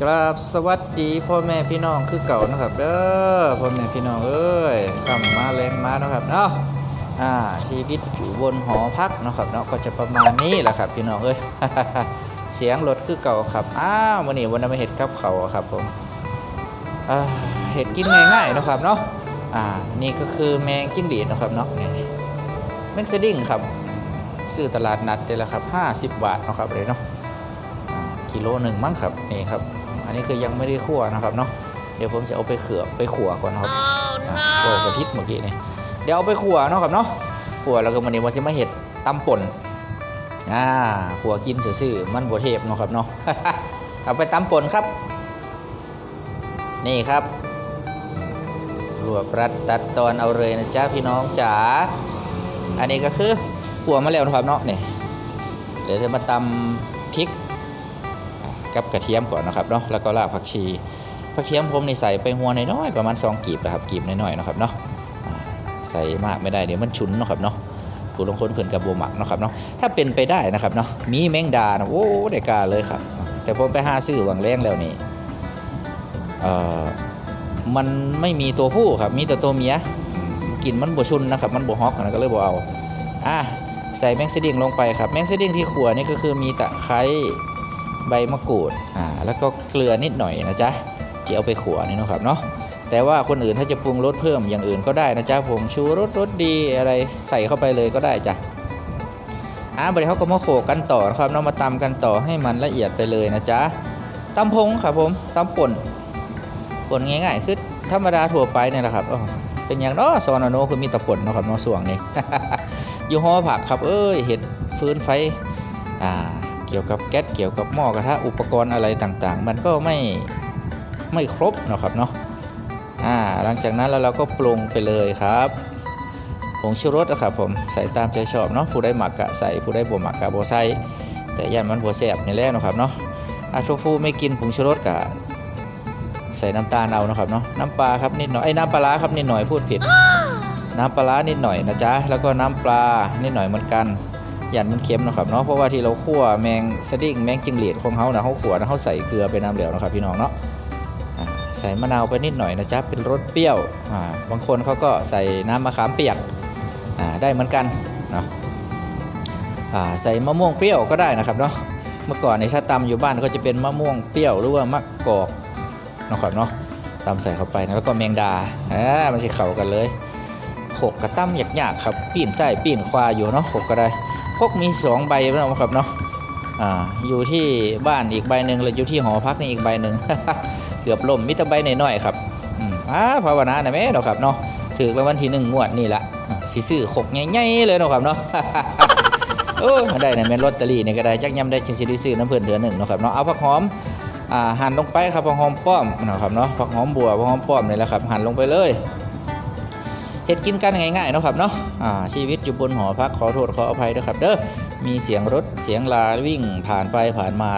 กราบสวัสดีพ่อแม่พี่น้องคือเก่านะครับเด้อพ่อแม่พี่น้องเอ้ยคำมาแรงมานะครับเนาะอ่าชีวิตอยู่บนหอพักนะครับเนาะก็จะประมาณนี้แหละครับพี่น้องเอ้ยเสียงรถคือเก่าครับอ้าววันนี้วันนั้นมาเห็ดกับเขาครับผมเห็ดกินง่ายๆนะครับเนาะอ่านี่ก็คือแมงจิ้งหรีดนะครับเนาะนี่แมงสดิ้งครับซื้อตลาดนัดได้แล้วครับ 50 บาทนะครับเลยเนาะกิโลหนึ่งมั้งครับนี่ครับ อันนี้คือยังไม่ได้คั่วนะครับเนาะเดี๋ยวผมจะเอาไปเขือไปขัวก่อนนะครับขัวกระพริบเมื่อกี้นี่เดี๋ยวเอาไปขัวเนาะครับเนาะขัวแล้วก็มันนี้มันจะมาเห็ดตำป่นอ่าขัวกินซื่อๆมันบัวเทพเนาะครับเนาะเอาไปตำป่นครับ นี่ครับรวบรัดตัดตอนเอาเลยนะจ๊ะพี่น้องจ๋าอันนี้ก็คือขัวมาแล้วนะครับเนาะนี่เดี๋ยวจะมาตำพริ กับกระเทียมก่อนนะครับเนาะแล้วก็รากผักชีผักเทียมผมนี่ใส่ไปหัวน้อยๆประมาณ2กีบนะครับกีบน้อยๆนะครับเนาะใส่มากไม่ได้เดี๋ยวมันฉุนนะครับเนาะผู้ลงคนเพิ่นกับโบหมักนะครับเนาะถ้าเป็นไปได้นะครับเนาะมีแมงดานะโอ้ได้กาเลยครับ แต่ผมไปหาซื้อวังแรงแล้วนี่เอ่อมันไม่มีตัวผู้ครับมีแต่ตัวเมียกลิ่นมันบ่ชุนนะครับมันบ่ฮอกนะก็เลยบ่เอาอะใส่แมงสดิ้งลงไปครับแมงสดิ้งที่ขัวนี่ก็คือมีตะไคร้ ใบมะกรูดอ่าแล้วก็เกลือนิดหน่อยนะจ๊ะที่เอาไปขัวนี่นะครับเนาะแต่ว่าคนอื่นถ้าจะปรุงรสเพิ่มอย่างอื่นก็ได้นะจ๊ะผมชูรสรสดีอะไรใส่เข้าไปเลยก็ได้จ้ะอ่าบริเขาก็มาโขกกันต่อครับเนาะมาตำกันต่อให้มันละเอียดไปเลยนะจ๊ะตำพงครับผมตำป่นป่นง่ายๆคือธรรมดาทั่วไปเนี่ยแหละครับเป็นอย่างเนาะซอนโนคือมีตะป่นนะครับเนาะส่วงนี้อยู่หอผักครับ เอ้ยเห็ดฟืนไฟอ่า เกี่ยวกับแก๊สเกี่ยวกับหม้อกระทะอุปกรณ์อะไรต่างๆ มันก็ไม่ไม่ครบนะครับเนาะอ่าหลังจากนั้นแล้วเราก็ปรุงไปเลยครับผงชูรสนะครับผมใส่ตามใจชอบเนาะผู้ได้หมักกะใส่ผู้ได้บ่หมักกะบ่ใส่แต่ย่านมันบ่แซ่บนี่แหละนะครับเนาะอาทูฟูไม่กินผงชูรสกะใส่น้ำตาลเอานะครับเนาะน้ำปลาครับนิดหน่อยไอ้น้ำปลาร้าครับนิดหน่อยพูดผิด น้ำปลาร้านิดหน่อยนะจ๊ะแล้วก็น้ำปลานิดหน่อยเหมือนกัน ยันมันเค็มนะครับเนาะเพราะว่าที่เราคั่วแมงสดิ้งแมงจิงหรียดของเขานะเขาขัวนะเขาใส่เกลือไปน้ำเหลวนะครับพี่น้องเนาะใส่มะนาวไปนิดหน่อยนะจ๊ะเป็นรสเปรี้ยวบางคนเขาก็ใส่น้ำมะขามเปียกได้เหมือนกันเนาะใส่มะม่วงเปรี้ยวก็ได้นะครับเนาะเมื่อก่อนในถ้าตำอยู่บ้านก็จะเป็นมะม่วงเปรี้ยวหรือว่ามะกอกนะครับเนาะตำใส่เข้าไปนะแล้วก็แมงดาอ่ามันสิเข้ากันเลยโขกกระตั้มหยากๆครับปีนไส้ปีนควาอยู่เนาะโขกก็ได้ พกมี2ใบนะครับเนาะอ่าอยู่ที่บ้านอีกใบหนึ่งแล้วอยู่ที่หอพักนี่อีกใบหนึ่งเกือบล่มมิตรใบหน่อยๆครับอ่าภาวนาหน่อยแม่เนาะครับเนาะถือรางวัลที่หนึ่งงวดนี่ละอ่สิซื้อขกใหญ่ๆเลยเนาะครับเนาะโอ้ได้ในแม่นลอตเตอรี่นี่ก็ได้จักยำได้จังสิได้ซื้อน้ำเพื่อนเดือนหนึ่งเนาะครับเนาะเอาผักหอมอ่าหั่นลงไปครับผักหอมป้อมเนาะครับเนาะผักหอมบัวผักหอมป้อมนี่แหละครับหั่นลงไปเลย เฮ็ดกินกันง่ายๆนะครับเนาะอ่าชีวิตอยู่บนหอพักขอโทษขออภัยด้วยครับเด้อมีเสียงรถเสียงลาวิ่งผ่านไปผ่านมา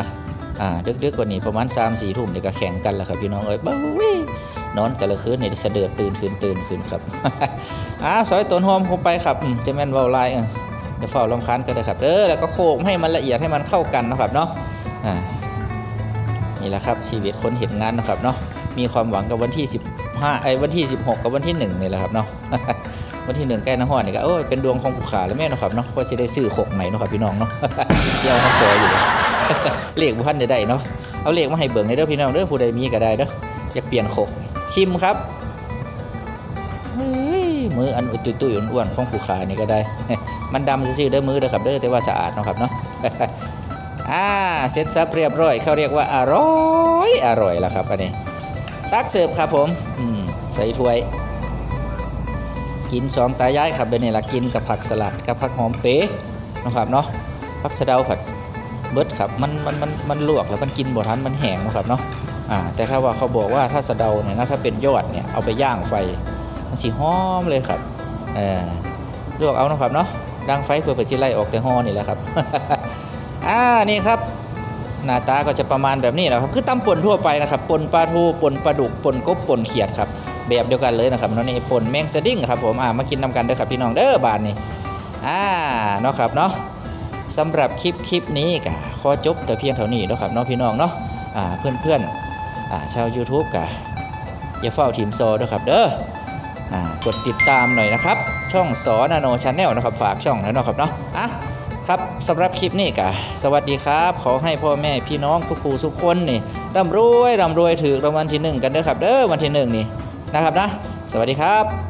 อ่าดึกๆกว่านี้ประมาณ3ามสี่ทุ่มนี่ก็แข่งกันแล้วครับพี่น้องเอ้ยบ้าวินอนแต่ละคืนเนี่เสะเดือดตื่นคืนตื่นคืนครับอ่าซอยต้นหอมเข้าไปครับจะแม่นเว้าลายเออเดี๋ยวเฝ้าลำคาญก็ได้ครับเด้อแล้วก็โขกให้มันละเอียดให้มันเข้ากันนะครับเนาะอ่านี่แหละครับชีวิตคนเห็นงานนะครับเนาะมีความหวังกับวันที่ 15ไอ้วันที่ 16 กับวันที่1นี่แหละครับเนาะวันที่หนึ่งใกล้น้ำหอนนี่ก็โอ้ยเป็นดวงของผู้ขาแล้วแม่เนาะครับเนาะว่าะจะได้ซื้อขกใหม่เนาะครับพี่น้องเนาะเจ้าทั้งซอยอยู่เลขบุพันได้ได้เนาะเอาเลขมาให้เบิ่งในเด้อพี่น้องเด้อผู้ใดมีก็ได้เด้ออยากเปลี่ยนขกชิมครับมืออันตุ้ยตุ้ยอ้วนๆของผู้ขานี่ก็ได้ มันดำซื่อๆเด้อมือเด้อครับเด้อแต่ว่าสะอาดเนาะครับเนาะอ่าเสร็จสับเรียบร้อยเขาเรียกว่าอร่อยอร่อยแล้วครับอันนี้ ตักเสิร์ฟครับผมใส่ถ้วย กินสองตายายครับเบนนี่ละกินกับผักสลัดกับผักหอมเป๊ะนะครับเนาะผักสะเดาผัดเบิดครับมันมันมันมันลวกแล้วมันกินบ่ทันมันแห้งนะครับเนาะอ่าแต่ถ้าว่าเขาบอกว่าถ้าสะเดาเนี่ยนะถ้าเป็นยอดเนี่ยเอาไปย่างไฟมันสีหอมเลยครับเออลวกเอานะครับเนาะดังไฟเพื่อไปสิไล่ออกแต่ห่อนี่แหละครับอ่านี่ครับ หน้าตาก็จะประมาณแบบนี้แหละครับคือตำป่นทั่วไปนะครับป่นปลาทูป่นปลาดุกป่นกบป่นเขียดครับแบบเดียวกันเลยนะครับเนาะนี่ป่นแมงสดิ้งครับผมอ่ามากินนำกันเด้อครับพี่น้องเด้อบานนี่อ่าเนาะครับเนาะสำหรับคลิปคลิปนี้ก็ขอจบแต่เพียงเท่านี้นะครับเนาะพี่น้องเนาะอ่าเพื่อนๆอ่าชาว YouTube กะอย่าเฝ้าทีมโซด้วยครับเด้ออ่ากดติดตามหน่อยนะครับ ช่องสอนาโนชาแนลนะครับฝากช่องแล้วเนาะครับเนาะอะ ครับสำหรับคลิปนี้กะสวัสดีครับ ขอให้พ่อแม่พี่น้องทุกคู่ทุกคนนี่ร่ำรวยร่ำรวยถือรางวัลที่หนึ่งกันเด้อครับเด้อวันที่หนึ่งนี่นะครับนะ สวัสดีครับ